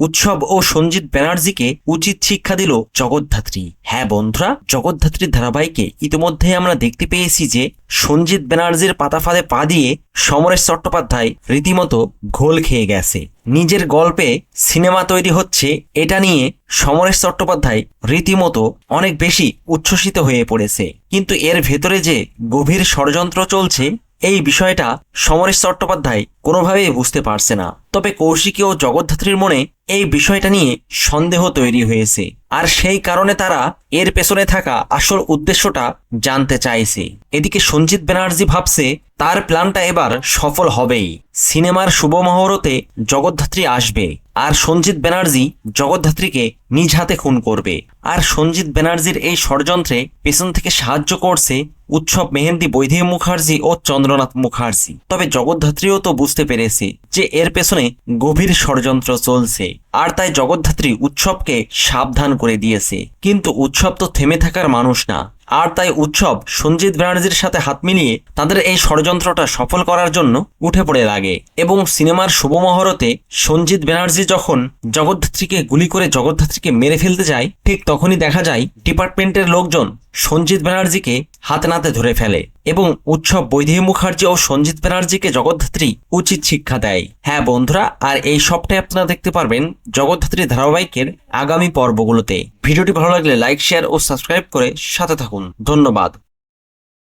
উৎসব ও সঞ্জিত ব্যানার্জিকে উচিত শিক্ষা দিল জগদ্ধাত্রী। হ্যাঁ বন্ধুরা, জগদ্ধাত্রীর ধারাবাহিকে ইতিমধ্যে আমরা দেখতে পেয়েছি যে সঞ্জিত ব্যানার্জির পাতা ফাঁদে পা দিয়ে সমরেশ চট্টোপাধ্যায় রীতিমতো ঘোল খেয়ে গেছে। নিজের গল্পে সিনেমা তৈরি হচ্ছে এটা নিয়ে সমরেশ চট্টোপাধ্যায় রীতিমতো অনেক বেশি উচ্ছ্বসিত হয়ে পড়েছে। কিন্তু এর ভেতরে যে গভীর ষড়যন্ত্র চলছে, এই বিষয়টা সমরেশ চট্টোপাধ্যায় কোনোভাবেই বুঝতে পারছে না। তবে কৌশিকী ও জগদ্ধাত্রীর মনে এই বিষয়টা নিয়ে সন্দেহ তৈরি হয়েছে। আর সেই কারণে তারা এর পেছনে থাকা আসল উদ্দেশ্যটা জানতে চাইছে। এদিকে সঞ্জিত ব্যানার্জি ভাবছে, তার প্ল্যানটা এবার সফল হবেই। সিনেমার শুভ মহরতে জগদ্ধাত্রী আসবে, আর সঞ্জিত ব্যানার্জি জগদ্ধাত্রীকে নিজ হাতে খুন করবে। আর সঞ্জিত ব্যানার্জির এই ষড়যন্ত্রে পেছন থেকে সাহায্য করছে উৎসব মেহেন্দি বৈদেহী মুখার্জি ও চন্দ্রনাথ মুখার্জি। তবে জগদ্ধাত্রীও তো বুঝতে পেরেছে যে এর পেছনে গভীর ষড়যন্ত্র চলছে। আর তাই জগদ্ধাত্রী উৎসবকে সাবধান করে দিয়েছে। কিন্তু উৎসব তো থেমে থাকার মানুষ না। আর তাই উৎসব সঞ্জিত ব্যানার্জির সাথে হাত মিলিয়ে তাদের এই ষড়যন্ত্রটা সফল করার জন্য উঠে পড়ে লাগে। এবং সিনেমার শুভ মহরতে সঞ্জিত ব্যানার্জি যখন জগদ্ধাত্রীকে গুলি করে জগদ্ধাত্রীকে মেরে ফেলতে যায়, ঠিক তখনই দেখা যায় ডিপার্টমেন্টের লোকজন সঞ্জিত ব্যানার্জিকে হাতে নাতে ধরে ফেলে এবং উৎসব বৈদেহী মুখার্জি ও সঞ্জিত ব্যানার্জিকে জগদ্ধাত্রী উচিত শিক্ষা দেয়। হ্যাঁ বন্ধুরা, আর এই সবটাই আপনারা দেখতে পারবেন জগদ্ধাত্রী ধারাবাহিকের আগামী পর্বগুলোতে। ভিডিওটি ভালো লাগলে লাইক শেয়ার ও সাবস্ক্রাইব করে সাথে থাকুন। ধন্যবাদ।